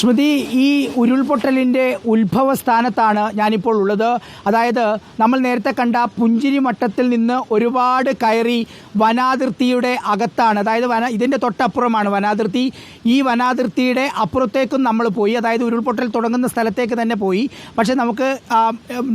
സ്മൃതി ഈ ഉരുൾപൊട്ടലിന്റെ ഉത്ഭവ സ്ഥാനത്താണ് ഞാനിപ്പോൾ ഉള്ളത്. അതായത് നമ്മൾ നേരത്തെ കണ്ട പുഞ്ചിരി മട്ടത്തിൽ നിന്ന് ഒരുപാട് കയറി വനാതിർത്തിയുടെ അകത്താണ്. അതായത് വന ഇതിന്റെ തൊട്ടപ്പുറമാണ് വനാതിർത്തി. ഈ വനാതിർത്തിയുടെ അപ്പുറത്തേക്കും നമ്മൾ പോയി. അതായത് ഉരുൾപൊട്ടൽ തുടങ്ങുന്ന സ്ഥലത്തേക്ക് തന്നെ പോയി. പക്ഷേ നമുക്ക്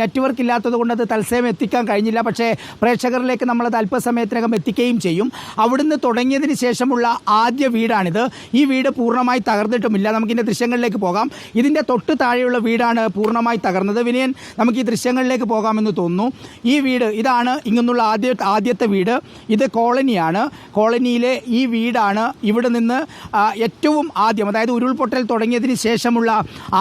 നെറ്റ്വർക്ക് ഇല്ലാത്തത് കൊണ്ട് അത് തത്സമയം എത്തിക്കാൻ കഴിഞ്ഞില്ല. പക്ഷേ പ്രേക്ഷകരിലേക്ക് നമ്മളത് അല്പസമയത്തിനകം എത്തിക്കുകയും ചെയ്യും. അവിടുന്ന് തുടങ്ങിയതിന് ശേഷമുള്ള ആദ്യ വീടാണിത്. ഈ വീട് പൂർണമായി തകർന്നിട്ടുമില്ല. നമുക്കിതിന്റെ ദൃശ്യങ്ങളിലേക്ക് പോകാം. ഇതിന്റെ തൊട്ട് താഴെയുള്ള വീടാണ് പൂർണമായി തകർന്നത്. വിനയൻ നമുക്ക് ഈ ദൃശ്യങ്ങളിലേക്ക് പോകാമെന്ന് തോന്നുന്നു. ഈ വീട് ഇതാണ് ഇങ്ങനെയുള്ള ആദ്യ ആദ്യത്തെ വീട്. ഇത് കോളനിയാണ്. കോളനിയിലെ ഈ വീടാണ് ഇവിടെ നിന്ന് ഏറ്റവും ആദ്യം അതായത് ഉരുൾപൊട്ടൽ തുടങ്ങിയതിന് ശേഷമുള്ള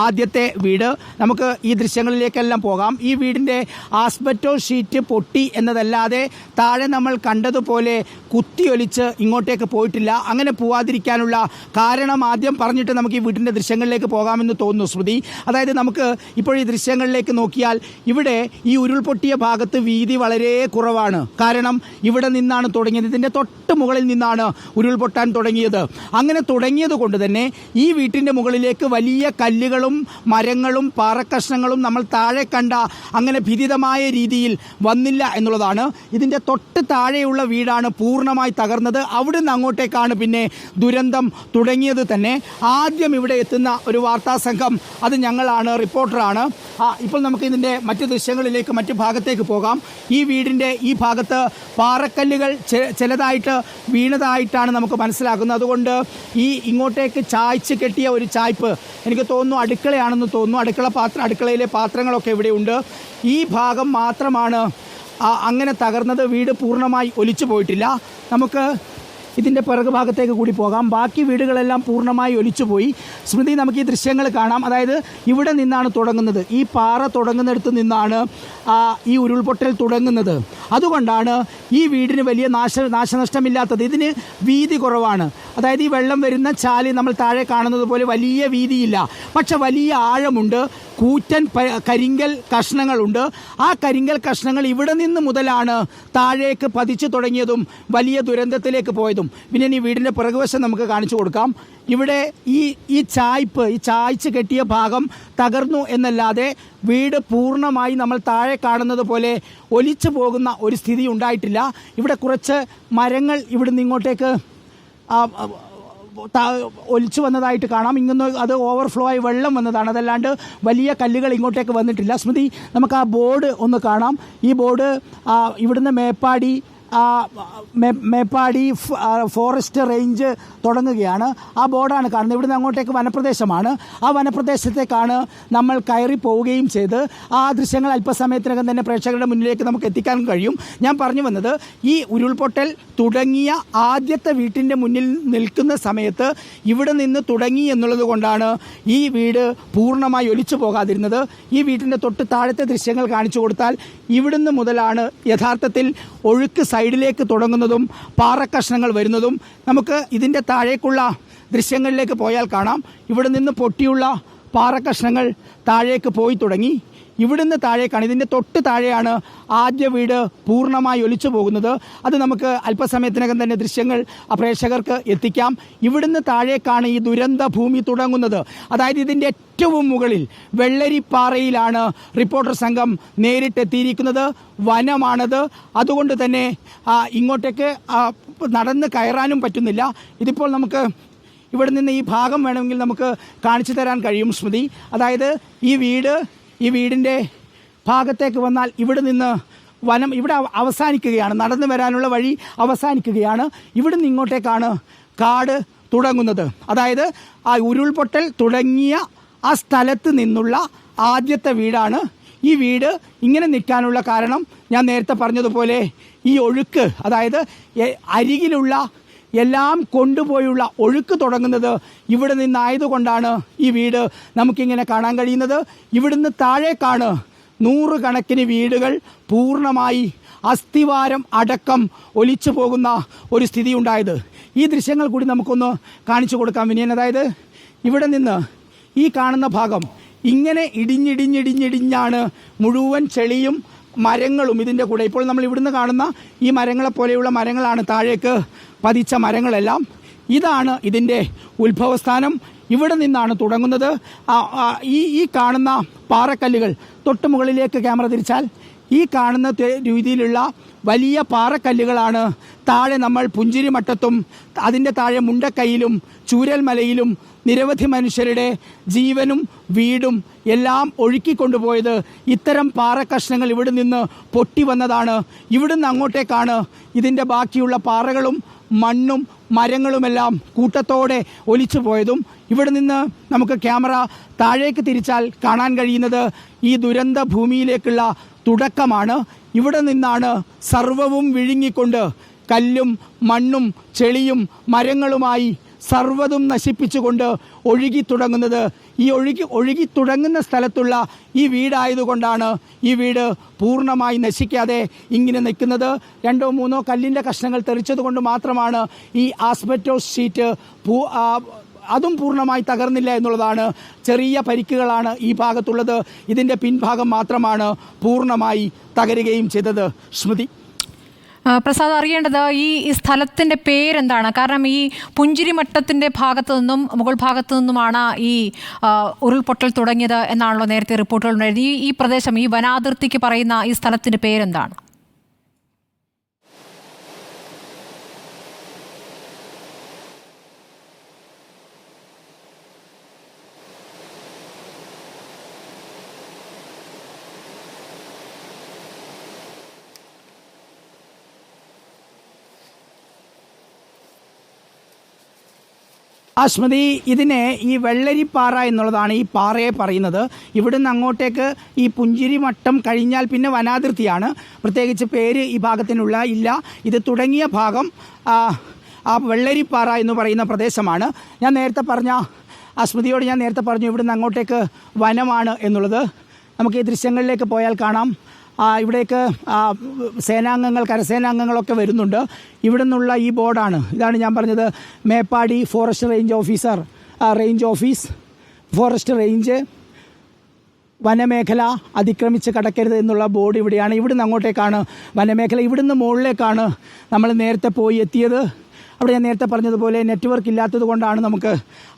ആദ്യത്തെ വീട്. നമുക്ക് ഈ ദൃശ്യങ്ങളിലേക്കെല്ലാം പോകാം. ഈ വീടിന്റെ ആസ്പെറ്റോ ഷീറ്റ് പൊട്ടി എന്നതല്ലാതെ താഴെ നമ്മൾ കണ്ടതുപോലെ കുത്തിയൊലിച്ച് ഇങ്ങോട്ടേക്ക് പോയിട്ടില്ല. അങ്ങനെ പോവാതിരിക്കാനുള്ള കാരണം ആദ്യം പറഞ്ഞിട്ട് നമുക്ക് ഈ വീടിന്റെ ദൃശ്യങ്ങളിലേക്ക് പോകാമെന്ന് തോന്നുന്നു ശ്രുതി. അതായത് നമുക്ക് ഇപ്പോൾ ഈ ദൃശ്യങ്ങളിലേക്ക് നോക്കിയാൽ ഇവിടെ ഈ ഉരുൾപൊട്ടിയ ഭാഗത്ത് വീതി വളരെ കുറവാണ്. കാരണം ഇവിടെ നിന്നാണ് തുടങ്ങിയത്. ഇതിന്റെ തൊട്ട് മുകളിൽ നിന്നാണ് ഉരുൾപൊട്ടാൻ തുടങ്ങിയത്. അങ്ങനെ തുടങ്ങിയത് കൊണ്ട് തന്നെ ഈ വീട്ടിന്റെ മുകളിലേക്ക് വലിയ കല്ലുകളും മരങ്ങളും പാറക്കഷ്ണങ്ങളും നമ്മൾ താഴെ കണ്ട അങ്ങനെ ഭിതിതമായ രീതിയിൽ വന്നില്ല എന്നുള്ളതാണ്. ഇതിന്റെ തൊട്ട് താഴെയുള്ള വീടാണ് പൂർണമായി തകർന്നത്. അവിടുന്ന് അങ്ങോട്ടേക്കാണ് പിന്നെ ദുരന്തം തുടങ്ങിയത് തന്നെ. ആദ്യം ഇവിടെ എത്തുന്ന ഒരു വാർത്താ സംഘം അത് ഞങ്ങളാണ് റിപ്പോർട്ടറാണ്. ആ ഇപ്പോൾ നമുക്ക് ഇതിന്റെ മറ്റ് ദൃശ്യങ്ങളിലേക്ക് മറ്റ് ഭാഗത്തേക്ക് പോകാം. ഈ വീടിന്റെ ഈ ഭാഗത്ത് പാറക്കല്ലുകൾ ചിലതായിട്ട് വീണതായിട്ടാണ് നമുക്ക് മനസ്സിലാക്കുന്നത് അതുകൊണ്ട് ഈ ഇങ്ങോട്ടേക്ക് ചായ്ച്ച് കെട്ടിയ ഒരു ചായ്പ് എനിക്ക് തോന്നുന്നു അടുക്കളയാണെന്ന് തോന്നുന്നു. അടുക്കള പാത്രം അടുക്കളയിലെ പാത്രങ്ങളൊക്കെ ഇവിടെയുണ്ട്. ഈ ഭാഗം മാത്രമാണ് അങ്ങനെ തകർന്നത്. വീട് പൂർണമായി ഒലിച്ചു പോയിട്ടില്ല. നമുക്ക് ഇതിന്റെ പിറകു ഭാഗത്തേക്ക് കൂടി പോകാം. ബാക്കി വീടുകളെല്ലാം പൂർണമായി ഒലിച്ചുപോയി. സ്മൃതി നമുക്ക് ഈ ദൃശ്യങ്ങൾ കാണാം. അതായത് ഇവിടെ നിന്നാണ് തുടങ്ങുന്നത്. ഈ പാറ തുടങ്ങുന്നിടത്ത് നിന്നാണ് ഈ ഉരുൾപൊട്ടൽ തുടങ്ങുന്നത്. അതുകൊണ്ടാണ് ഈ വീടിന് വലിയ നാശ നാശനഷ്ടമില്ലാത്തത്. ഇതിന് വീതി കുറവാണ്. അതായത് ഈ വെള്ളം വരുന്ന ചാലി നമ്മൾ താഴെ കാണുന്നത് പോലെ വലിയ വീതിയില്ല. പക്ഷെ വലിയ ആഴമുണ്ട്. കൂറ്റൻ കരിങ്കൽ കഷ്ണങ്ങളുണ്ട്. ആ കരിങ്കൽ കഷ്ണങ്ങൾ ഇവിടെ നിന്ന് മുതലാണ് താഴേക്ക് പതിച്ചു തുടങ്ങിയതും വലിയ ദുരന്തത്തിലേക്ക് പോയതും. പിന്നെ ഈ വീടിന്റെ പിറകുവശം നമുക്ക് കാണിച്ചു കൊടുക്കാം. ഇവിടെ ഈ ഈ ചായ്പ് ഈ ചായ്ച്ച് കെട്ടിയ ഭാഗം തകർന്നു എന്നല്ലാതെ വീട് പൂർണമായി നമ്മൾ താഴെ കാണുന്നത് പോലെ ഒലിച്ചു പോകുന്ന ഒരു സ്ഥിതി ഉണ്ടായിട്ടില്ല. ഇവിടെ കുറച്ച് മരങ്ങൾ ഇവിടുന്ന് ഇങ്ങോട്ടേക്ക് ഒലിച്ചു വന്നതായിട്ട് കാണാം. ഇങ്ങനെ അത് ഓവർഫ്ലോ ആയി വെള്ളം വന്നതാണ്. അതല്ലാണ്ട് വലിയ കല്ലുകൾ ഇങ്ങോട്ടേക്ക് വന്നിട്ടില്ല. സ്മൃതി നമുക്ക് ആ ബോർഡ് ഒന്ന് കാണാം. ഈ ബോർഡ് ഇവിടുന്ന് മേപ്പാടി മേപ്പാടി ഫോറസ്റ്റ് റേഞ്ച് തുടങ്ങുകയാണ്. ആ ബോർഡാണ് കാണുന്നത്. ഇവിടുന്ന് അങ്ങോട്ടേക്ക് വനപ്രദേശമാണ്. ആ വനപ്രദേശത്തേക്കാണ് നമ്മൾ കയറി പോവുകയും ചെയ്ത്. ആ ദൃശ്യങ്ങൾ അല്പസമയത്തിനകം തന്നെ പ്രേക്ഷകരുടെ മുന്നിലേക്ക് നമുക്ക് എത്തിക്കാൻ കഴിയും. ഞാൻ പറഞ്ഞു വന്നത് ഈ ഉരുൾപൊട്ടൽ തുടങ്ങിയ ആദ്യത്തെ വീട്ടിന്റെ മുന്നിൽ നിൽക്കുന്ന സമയത്ത് ഇവിടെ നിന്ന് തുടങ്ങി എന്നുള്ളത് കൊണ്ടാണ് ഈ വീട് പൂർണമായി ഒലിച്ചു പോകാതിരുന്നത്. ഈ വീട്ടിന്റെ തൊട്ട് താഴത്തെ ദൃശ്യങ്ങൾ കാണിച്ചു കൊടുത്താൽ ഇവിടുന്ന് മുതലാണ് യഥാർത്ഥത്തിൽ ഒഴുക്ക് സൈഡിലേക്ക് തുടങ്ങുന്നതും പാറക്കഷ്ണങ്ങൾ വരുന്നതും നമുക്ക് ഇതിന്റെ താഴേക്കുള്ള ദൃശ്യങ്ങളിലേക്ക് പോയാൽ കാണാം. ഇവിടെ നിന്ന് പൊട്ടിയുള്ള പാറക്കഷ്ണങ്ങൾ താഴേക്ക് പോയി തുടങ്ങി. ഇവിടുന്ന് താഴേക്കാണ് ഇതിന്റെ തൊട്ട് താഴെയാണ് ആദ്യ വീട് പൂർണമായി ഒലിച്ചു പോകുന്നത്. അത് നമുക്ക് അല്പസമയത്തിനകം തന്നെ ദൃശ്യങ്ങൾ പ്രേക്ഷകർക്ക് എത്തിക്കാം. ഇവിടുന്ന് താഴേക്കാണ് ഈ ദുരന്ത ഭൂമി തുടങ്ങുന്നത്. അതായത് ഇതിന്റെ ഏറ്റവും മുകളിൽ വെള്ളരിപ്പാറയിലാണ് റിപ്പോർട്ടർ സംഘം നേരിട്ടെത്തിയിരിക്കുന്നത്. വനമാണത്. അതുകൊണ്ട് തന്നെ ഇങ്ങോട്ടേക്ക് നടന്ന് കയറാനും പറ്റുന്നില്ല. ഇതിപ്പോൾ നമുക്ക് ഇവിടെ നിന്ന് ഈ ഭാഗം വേണമെങ്കിൽ നമുക്ക് കാണിച്ചു തരാൻ കഴിയും സ്മൃതി അതായത് ഈ വീട് ഈ വീടിന്റെ ഭാഗത്തേക്ക് വന്നാൽ ഇവിടെ നിന്ന് വനം ഇവിടെ അവസാനിക്കുകയാണ്. നടന്നു വരാനുള്ള വഴി അവസാനിക്കുകയാണ്. ഇവിടെ നിന്ന് ഇങ്ങോട്ടേക്കാണ് കാട് തുടങ്ങുന്നത്. അതായത് ആ ഉരുൾപൊട്ടൽ തുടങ്ങിയ ആ സ്ഥലത്ത് നിന്നുള്ള ആദ്യത്തെ വീടാണ് ഈ വീട്. ഇങ്ങനെ നിൽക്കാനുള്ള കാരണം ഞാൻ നേരത്തെ പറഞ്ഞതുപോലെ ഈ ഒഴുക്ക് അതായത് അരികിലുള്ള എല്ലാം കൊണ്ടുപോയുള്ള ഒഴുക്ക് തുടങ്ങുന്നത് ഇവിടെ നിന്നായതുകൊണ്ടാണ് ഈ വീട് നമുക്കിങ്ങനെ കാണാൻ കഴിയുന്നത്. ഇവിടുന്ന് താഴേക്കാണ് നൂറുകണക്കിന് വീടുകൾ പൂർണമായി അസ്ഥിവാരം അടക്കം ഒലിച്ചു പോകുന്ന ഒരു സ്ഥിതി ഉണ്ടായത് ഈ ദൃശ്യങ്ങൾ കൂടി നമുക്കൊന്ന് കാണിച്ചു കൊടുക്കാം വിനിയൻ. അതായത് ഇവിടെ നിന്ന് ഈ കാണുന്ന ഭാഗം ഇങ്ങനെ ഇടിഞ്ഞിടിഞ്ഞിടിഞ്ഞിടിഞ്ഞാണ് മുഴുവൻ ചെളിയും മരങ്ങളും ഇതിന്റെ കൂടെ. ഇപ്പോൾ നമ്മൾ ഇവിടുന്ന് കാണുന്ന ഈ മരങ്ങളെ പോലെയുള്ള മരങ്ങളാണ് താഴേക്ക് പതിച്ച മരങ്ങളെല്ലാം. ഇതാണ് ഇതിന്റെ ഉത്ഭവസ്ഥാനം. ഇവിടെ നിന്നാണ് തുടങ്ങുന്നത്. ഈ ഈ കാണുന്ന പാറക്കല്ലുകൾ തൊട്ട് മുകളിലേക്ക് ക്യാമറ തിരിച്ചാൽ ഈ കാണുന്ന രീതിയിലുള്ള വലിയ പാറക്കല്ലുകളാണ്. താഴെ നമ്മൾ പുഞ്ചിരിമട്ടത്തും അതിന്റെ താഴെ മുണ്ടക്കൈയിലും ചൂരൽമലയിലും നിരവധി മനുഷ്യരുടെ ജീവനും വീടും എല്ലാം ഒഴുക്കിക്കൊണ്ടുപോയത് ഇത്തരം പാറക്കഷ്ണങ്ങൾ ഇവിടെ നിന്ന് പൊട്ടി വന്നതാണ്. ഇവിടുന്ന് അങ്ങോട്ടേക്കാണ് ഇതിന്റെ ബാക്കിയുള്ള പാറകളും മണ്ണും മരങ്ങളുമെല്ലാം കൂട്ടത്തോടെ ഒലിച്ചു പോയതും. ഇവിടെ നിന്ന് നമുക്ക് ക്യാമറ താഴേക്ക് തിരിച്ചാൽ കാണാൻ കഴിയുന്നത് ഈ ദുരന്ത ഭൂമിയിലേക്കുള്ള തുടക്കമാണ്. ഇവിടെ നിന്നാണ് സർവവും വിഴുങ്ങിക്കൊണ്ട് കല്ലും മണ്ണും ചെളിയും മരങ്ങളുമായി സർവതും നശിപ്പിച്ചുകൊണ്ട് ഒഴുകി തുടങ്ങുന്നത്. ഈ ഒഴുകി ഒഴുകി തുടങ്ങുന്ന സ്ഥലത്തുള്ള ഈ വീടായതുകൊണ്ടാണ് ഈ വീട് പൂർണമായി നശിക്കാതെ ഇങ്ങനെ നിൽക്കുന്നത്. രണ്ടോ മൂന്നോ കല്ലിന്റെ കഷ്ണങ്ങൾ തെറിച്ചതുകൊണ്ട് മാത്രമാണ് ഈ ആസ്ബറ്റോസ് ഷീറ്റ് പൂ അതും പൂർണമായി തകർന്നില്ല എന്നുള്ളതാണ് ചെറിയ പരിക്കുകളാണ് ഈ ഭാഗത്തുള്ളത്. ഇതിന്റെ പിൻഭാഗം മാത്രമാണ് പൂർണമായി തകരുകയും ചെയ്തത്. സ്മൃതി. പ്രസാദ് അറിയേണ്ടത് ഈ സ്ഥലത്തിന്റെ പേരെന്താണ്? കാരണം ഈ പുഞ്ചിരിമട്ടത്തിന്റെ ഭാഗത്തു നിന്നും മുകൾ ഭാഗത്തു നിന്നുമാണ് ഈ ഉരുൾപൊട്ടൽ തുടങ്ങിയത് എന്നാണല്ലോ നേരത്തെ റിപ്പോർട്ടുകൾ ഉണ്ടായിരുന്നത് ഈ ഈ പ്രദേശം ഈ വനാതിർത്തിക്ക് പറയുന്ന ഈ സ്ഥലത്തിന്റെ പേരെന്താണ്? ആ സ്മൃതി ഇതിനെ ഈ വെള്ളരിപ്പാറ എന്നുള്ളതാണ് ഈ പാറയെ പറയുന്നത്. ഇവിടുന്ന് അങ്ങോട്ടേക്ക് ഈ പുഞ്ചിരി മട്ടം കഴിഞ്ഞാൽ പിന്നെ വനാതിർത്തിയാണ്. പ്രത്യേകിച്ച് പേര് ഈ ഭാഗത്തിനുള്ള ഇല്ല. ഇത് തുടങ്ങിയ ഭാഗം ആ, വെള്ളരിപ്പാറ എന്ന് പറയുന്ന പ്രദേശമാണ്. ഞാൻ നേരത്തെ പറഞ്ഞ ആ സ്മൃതിയോട് ഞാൻ നേരത്തെ പറഞ്ഞു ഇവിടുന്ന് അങ്ങോട്ടേക്ക് വനമാണ് എന്നുള്ളത്. നമുക്ക് ഈ ദൃശ്യങ്ങളിലേക്ക് പോയാൽ കാണാം. ഇവിടേക്ക് സേനാംഗങ്ങൾ കരസേനാംഗങ്ങളൊക്കെ വരുന്നുണ്ട്. ഇവിടെ നിന്നുള്ള ഈ ബോർഡാണ്. ഇതാണ് ഞാൻ പറഞ്ഞത് Meppadi forest range officer range office forest range വനമേഖല അതിക്രമിച്ച് കടക്കരുത് എന്നുള്ള ബോർഡ് ഇവിടെയാണ്. ഇവിടുന്ന് അങ്ങോട്ടേക്കാണ് വനമേഖല. ഇവിടുന്ന് മുകളിലേക്കാണ് നമ്മൾ നേരത്തെ പോയി എത്തിയത്. അവിടെ ഞാൻ നേരത്തെ പറഞ്ഞതുപോലെ നെറ്റ്വർക്ക് ഇല്ലാത്തത് കൊണ്ടാണ് നമുക്ക്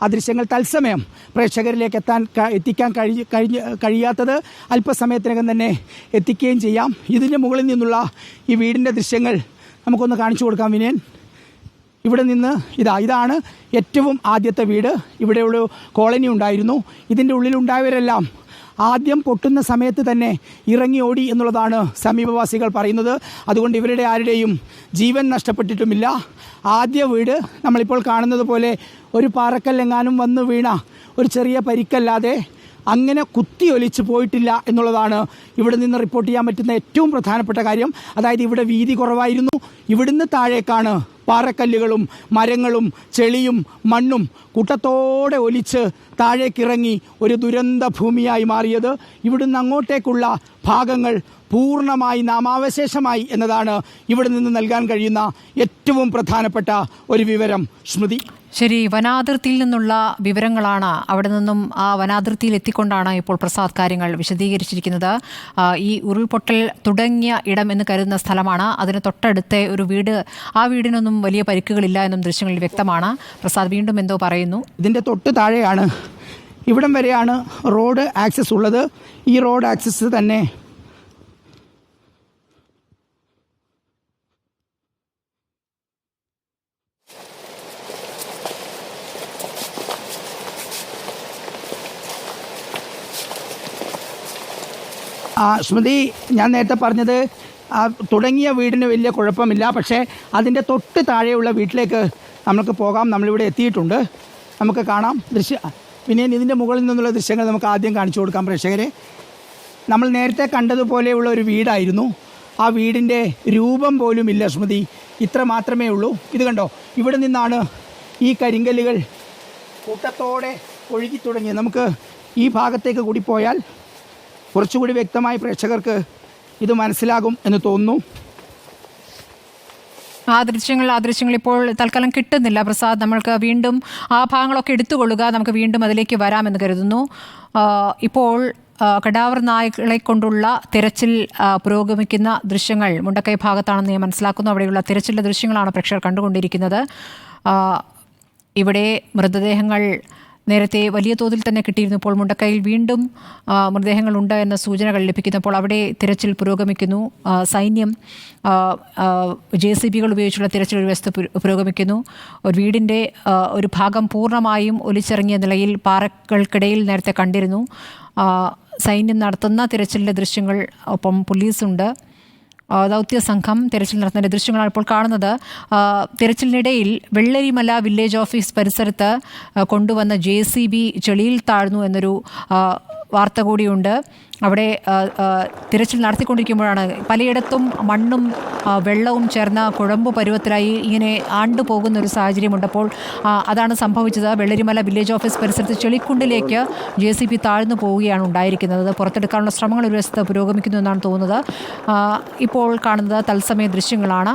ആ ദൃശ്യങ്ങൾ തത്സമയം പ്രേക്ഷകരിലേക്ക് എത്താൻ എത്തിക്കാൻ കഴി കഴിഞ്ഞ് കഴിയാത്തത്. അല്പസമയത്തിനകം തന്നെ എത്തിക്കുകയും ചെയ്യാം. ഇതിന് മുകളിൽ നിന്നുള്ള ഈ വീടിന്റെ ദൃശ്യങ്ങൾ നമുക്കൊന്ന് കാണിച്ചു കൊടുക്കാം വിനയൻ. ഇവിടെ നിന്ന് ഇതാ ഇതാണ് ഏറ്റവും ആദ്യത്തെ വീട്. ഇവിടെ ഒരു കോളനി ഉണ്ടായിരുന്നു. ഇതിന്റെ ഉള്ളിലുണ്ടായവരെല്ലാം ആദ്യം പൊട്ടുന്ന സമയത്ത് തന്നെ ഇറങ്ങി ഓടി എന്നുള്ളതാണ് സമീപവാസികൾ പറയുന്നത്. അതുകൊണ്ട് ഇവരുടെ ആരുടെയും ജീവൻ നഷ്ടപ്പെട്ടിട്ടുമില്ല. ആദ്യ വീട് നമ്മളിപ്പോൾ കാണുന്നത് പോലെ ഒരു പാറക്കല്ലെങ്ങാനും വന്ന് വീണ ഒരു ചെറിയ പരിക്കല്ലാതെ അങ്ങനെ കുത്തിയൊലിച്ച് പോയിട്ടില്ല എന്നുള്ളതാണ് ഇവിടെ നിന്ന് റിപ്പോർട്ട് ചെയ്യാൻ പറ്റുന്ന ഏറ്റവും പ്രധാനപ്പെട്ട കാര്യം. അതായത് ഇവിടെ വീതി കുറവായിരുന്നു. ഇവിടുന്ന് താഴേക്കാണ് പാറക്കല്ലുകളും മരങ്ങളും ചെളിയും മണ്ണും കൂട്ടത്തോടെ ഒലിച്ച് താഴേക്കിറങ്ങി ഒരു ദുരന്ത ഭൂമിയായി മാറിയത്. ഇവിടുന്ന് അങ്ങോട്ടേക്കുള്ള ഭാഗങ്ങൾ പൂർണമായി നാമാവശേഷമായി എന്നതാണ് ഇവിടെ നിന്ന് നൽകാൻ കഴിയുന്ന ഏറ്റവും പ്രധാനപ്പെട്ട ഒരു വിവരം. സ്മൃതി. ശരി വനാതിർത്തിയിൽ നിന്നുള്ള വിവരങ്ങളാണ് അവിടെ നിന്നും ആ വനാതിർത്തിയിൽ എത്തിക്കൊണ്ടാണ് ഇപ്പോൾ പ്രസാദ് കാര്യങ്ങൾ വിശദീകരിച്ചിരിക്കുന്നത്. ഈ ഉരുൾപൊട്ടൽ തുടങ്ങിയ ഇടം എന്ന് കരുതുന്ന സ്ഥലമാണ്. അതിന് തൊട്ടടുത്തെ ഒരു വീട് ആ വീടിനൊന്നും വലിയ പരിക്കുകളില്ല എന്നും ദൃശ്യങ്ങളിൽ വ്യക്തമാണ്. പ്രസാദ് വീണ്ടും എന്തോ പറയുന്നു. ഇതിന്റെ തൊട്ട് താഴെയാണ്. ഇവിടം വരെയാണ് റോഡ് ആക്സസ് ഉള്ളത്. ഈ റോഡ് ആക്സസ് തന്നെ സ്മൃതി ഞാൻ നേരത്തെ പറഞ്ഞത് തുടങ്ങിയ വീടിന് വലിയ കുഴപ്പമില്ല. പക്ഷേ അതിന്റെ തൊട്ട് താഴെയുള്ള വീട്ടിലേക്ക് നമുക്ക് പോകാം. നമ്മളിവിടെ എത്തിയിട്ടുണ്ട്. നമുക്ക് കാണാം. ദൃശ്യ പിന്നെ ഇതിന്റെ മുകളിൽ നിന്നുള്ള ദൃശ്യങ്ങൾ നമുക്ക് ആദ്യം കാണിച്ചു കൊടുക്കാം പ്രേക്ഷകരെ. നമ്മൾ നേരത്തെ കണ്ടതുപോലെയുള്ള ഒരു വീടായിരുന്നു. ആ വീടിന്റെ രൂപം പോലും ഇല്ല സ്മൃതി. ഇത്ര മാത്രമേ ഉള്ളൂ. ഇത് കണ്ടോ? ഇവിടെ നിന്നാണ് ഈ കരിങ്കല്ലുകൾ കൂട്ടത്തോടെ ഒഴുകി തുടങ്ങിയത്. നമുക്ക് ഈ ഭാഗത്തേക്ക് കൂടി പോയാൽ കുറച്ചുകൂടി വ്യക്തമായി പ്രേക്ഷകർക്ക് ഇത് മനസ്സിലാകും എന്ന് തോന്നുന്നു. ആ ദൃശ്യങ്ങൾ ആ ദൃശ്യങ്ങൾ ഇപ്പോൾ തൽക്കാലം കിട്ടുന്നില്ല. പ്രസാദ് നമ്മൾക്ക് വീണ്ടും ആ ഭാഗങ്ങളൊക്കെ എടുത്തുകൊള്ളുക. നമുക്ക് വീണ്ടും അതിലേക്ക് വരാമെന്ന് കരുതുന്നു. ഇപ്പോൾ കടാവർ നായകളെ കൊണ്ടുള്ള തിരച്ചിൽ പുരോഗമിക്കുന്ന ദൃശ്യങ്ങൾ മുണ്ടക്കൈ ഭാഗത്താണെന്ന് ഞാൻ മനസ്സിലാക്കുന്നു. അവിടെയുള്ള തിരച്ചിലിന്റെ ദൃശ്യങ്ങളാണ് പ്രേക്ഷകർ കണ്ടുകൊണ്ടിരിക്കുന്നത്. ഇവിടെ മൃതദേഹങ്ങൾ നേരത്തെ വലിയ തോതിൽ തന്നെ കിട്ടിയിരുന്നു ഇപ്പോൾ മുണ്ടക്കയിൽ വീണ്ടും മൃതദേഹങ്ങളുണ്ട് എന്ന സൂചനകൾ ലഭിക്കുന്നപ്പോൾ അവിടെ തിരച്ചിൽ പുരോഗമിക്കുന്നു. സൈന്യം ജെ സി ബികൾ ഉപയോഗിച്ചുള്ള തിരച്ചിൽ ഒരു വശത്ത് പുരോഗമിക്കുന്നു. ഒരു വീടിന്റെ ഒരു ഭാഗം പൂർണമായും ഒലിച്ചിറങ്ങിയ നിലയിൽ പാറകൾക്കിടയിൽ നേരത്തെ കണ്ടിരുന്നു. സൈന്യം നടത്തുന്ന തിരച്ചിലിന്റെ ദൃശ്യങ്ങൾ ഒപ്പം പോലീസുണ്ട്. ദൗത്യ സംഘം തിരച്ചിൽ നടത്തുന്ന ദൃശ്യങ്ങളാണ് ഇപ്പോൾ കാണുന്നത്. തിരച്ചിലിനിടയിൽ വെള്ളരിമല വില്ലേജ് ഓഫീസ് പരിസരത്ത് കൊണ്ടുവന്ന ജെ സി ബി ചെളിയിൽ താഴ്ന്നു എന്നൊരു വാർത്ത കൂടിയുണ്ട്. അവിടെ തിരച്ചിൽ നടത്തിക്കൊണ്ടിരിക്കുമ്പോഴാണ് പലയിടത്തും മണ്ണും വെള്ളവും ചേർന്ന കുഴമ്പ് പരുവത്തിലായി ഇങ്ങനെ ആണ്ടുപോകുന്ന ഒരു സാഹചര്യമുണ്ട് അപ്പോൾ അതാണ് സംഭവിച്ചത്. വെള്ളരിമല വില്ലേജ് ഓഫീസ് പരിസരത്ത് ചെളിക്കുണ്ടിലേക്ക് ജെ സി പി താഴ്ന്നു പോവുകയാണ് ഉണ്ടായിരിക്കുന്നത്. പുറത്തെടുക്കാനുള്ള ശ്രമങ്ങൾ ഒരു വശത്ത് പുരോഗമിക്കുന്നു എന്നാണ് തോന്നുന്നത്. ഇപ്പോൾ കാണുന്നത് തത്സമയ ദൃശ്യങ്ങളാണ്.